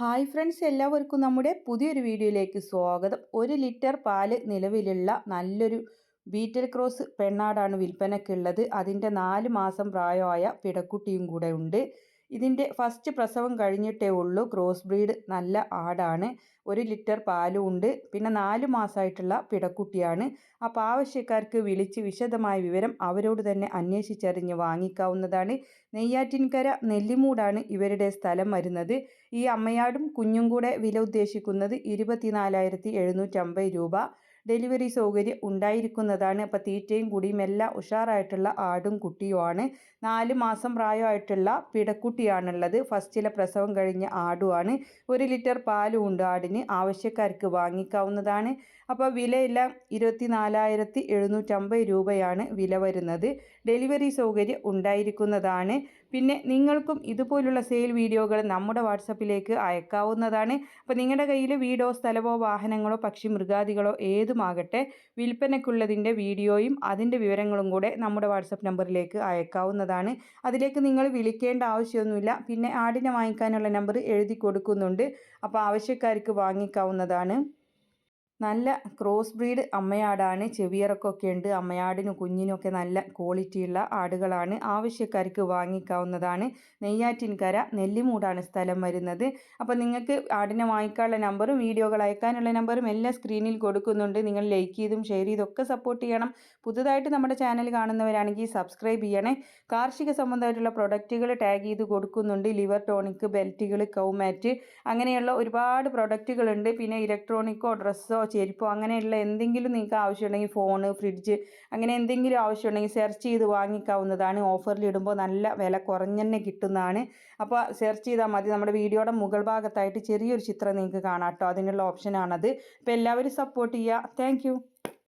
Hi friends എല്ലാവർക്കും നമ്മുടെ പുതിയൊരു വീഡിയോയിലേക്ക് സ്വാഗതം. ഒരു ലിറ്റർ പാൽ നിലവിലുള്ള നല്ലൊരു ബീറ്റൽ ക്രോസ് പെണ്ണാടാണ് വിൽപ്പനയ്ക്കുള്ളത്. അതിന്റെ നാല് മാസം പ്രായമായ പിടക്കുട്ടിയും കൂടെ ഉണ്ട്. ഇതിന്റെ ഫസ്റ്റ് പ്രസവം കഴിഞ്ഞിട്ടേ ഉള്ളൂ. ക്രോസ് ബ്രീഡ് നല്ല ആടാണ്. ഒരു ലിറ്റർ പാലും ഉണ്ട്. പിന്നെ നാല് മാസമായിട്ടുള്ള പിടക്കുട്ടിയാണ്. അപ്പോൾ ആവശ്യക്കാർക്ക് വിളിച്ച് വിശദമായ വിവരം അവരോട് തന്നെ അന്വേഷിച്ചറിഞ്ഞ് വാങ്ങിക്കാവുന്നതാണ്. നെയ്യാറ്റിൻകര നെല്ലിമൂടാണ് ഇവരുടെ സ്ഥലം വരുന്നത്. ഈ അമ്മയാടും കുഞ്ഞും കൂടെ വില ഉദ്ദേശിക്കുന്നത് ഇരുപത്തിനാലായിരത്തി രൂപ. ഡെലിവറി സൗകര്യം ഉണ്ടായിരിക്കുന്നതാണ്. അപ്പോൾ തീറ്റയും കുടിയും എല്ലാം ഉഷാറായിട്ടുള്ള ആടും കുട്ടിയുമാണ്. നാല് മാസം പ്രായമായിട്ടുള്ള പിടക്കുട്ടിയാണുള്ളത്. ഫസ്റ്റിലെ പ്രസവം കഴിഞ്ഞ ആടുമാണ്. ഒരു ലിറ്റർ പാലും ഉണ്ട് ആടിന്. ആവശ്യക്കാർക്ക് വാങ്ങിക്കാവുന്നതാണ്. അപ്പോൾ വിലയെല്ലാം ഇരുപത്തി നാലായിരത്തി എഴുന്നൂറ്റമ്പത് രൂപയാണ് വില വരുന്നത്. ഡെലിവറി സൗകര്യം ഉണ്ടായിരിക്കുന്നതാണ്. പിന്നെ നിങ്ങൾക്കും ഇതുപോലുള്ള സെയിൽ വീഡിയോകൾ നമ്മുടെ വാട്സപ്പിലേക്ക് അയക്കാവുന്നതാണ്. അപ്പോൾ നിങ്ങളുടെ കയ്യിൽ വീടോ സ്ഥലമോ വാഹനങ്ങളോ പക്ഷി മൃഗാദികളോ ഏതുമാകട്ടെ വിൽപ്പനയ്ക്കുള്ളതിന്റെ വീഡിയോയും അതിന്റെ വിവരങ്ങളും കൂടെ നമ്മുടെ വാട്സപ്പ് നമ്പറിലേക്ക് അയക്കാവുന്നതാണ്. അതിലേക്ക് നിങ്ങൾ വിളിക്കേണ്ട ആവശ്യമൊന്നുമില്ല. പിന്നെ ആടിനെ വാങ്ങിക്കാനുള്ള നമ്പർ എഴുതി കൊടുക്കുന്നുണ്ട്. അപ്പോൾ ആവശ്യക്കാർക്ക് വാങ്ങിക്കാവുന്നതാണ്. നല്ല ക്രോസ് ബ്രീഡ് അമ്മയാടാണ്. ചെവിയറക്കൊക്കെ ഉണ്ട് അമ്മയാടിനും കുഞ്ഞിനൊക്കെ നല്ല ക്വാളിറ്റിയുള്ള ആടുകളാണ്. ആവശ്യക്കാർക്ക് വാങ്ങിക്കാവുന്നതാണ്. നെയ്യാറ്റിൻകര നെല്ലിമൂടാണ് സ്ഥലം വരുന്നത്. അപ്പോൾ നിങ്ങൾക്ക് ആടിനെ വാങ്ങിക്കാനുള്ള നമ്പറും വീഡിയോകൾ അയക്കാനുള്ള നമ്പറും എല്ലാം സ്ക്രീനിൽ കൊടുക്കുന്നുണ്ട്. നിങ്ങൾ ലൈക്ക് ചെയ്തും ഷെയർ ചെയ്തൊക്കെ സപ്പോർട്ട് ചെയ്യണം. പുതുതായിട്ട് നമ്മുടെ ചാനൽ കാണുന്നവരാണെങ്കിൽ സബ്സ്ക്രൈബ് ചെയ്യണേ. കാർഷിക സംബന്ധമായിട്ടുള്ള പ്രൊഡക്റ്റുകൾ ടാഗ് ചെയ്ത് കൊടുക്കുന്നുണ്ട്. ലിവർ ടോണിക്ക് ബെൽറ്റുകൾ കൗമാറ്റ് അങ്ങനെയുള്ള ഒരുപാട് പ്രൊഡക്റ്റുകളുണ്ട്. പിന്നെ ഇലക്ട്രോണിക്കോ ഡ്രസ്സോ ചെരുപ്പോ അങ്ങനെയുള്ള എന്തെങ്കിലും നിങ്ങൾക്ക് ആവശ്യമുണ്ടെങ്കിൽ ഫോണ് ഫ്രിഡ്ജ് അങ്ങനെ എന്തെങ്കിലും ആവശ്യമുണ്ടെങ്കിൽ സെർച്ച് ചെയ്ത് വാങ്ങിക്കാവുന്നതാണ്. ഓഫറിൽ ഇടുമ്പോൾ നല്ല വില കുറഞ്ഞെന്നെ കിട്ടുന്നതാണ്. അപ്പോൾ സെർച്ച് ചെയ്താൽ മതി. നമ്മുടെ വീഡിയോയുടെ മുകൾ ഭാഗത്തായിട്ട് ചെറിയൊരു ചിത്രം നിങ്ങൾക്ക് കാണാം കേട്ടോ. അതിനുള്ള ഓപ്ഷനാണത് അപ്പോൾ എല്ലാവരും സപ്പോർട്ട് ചെയ്യുക താങ്ക്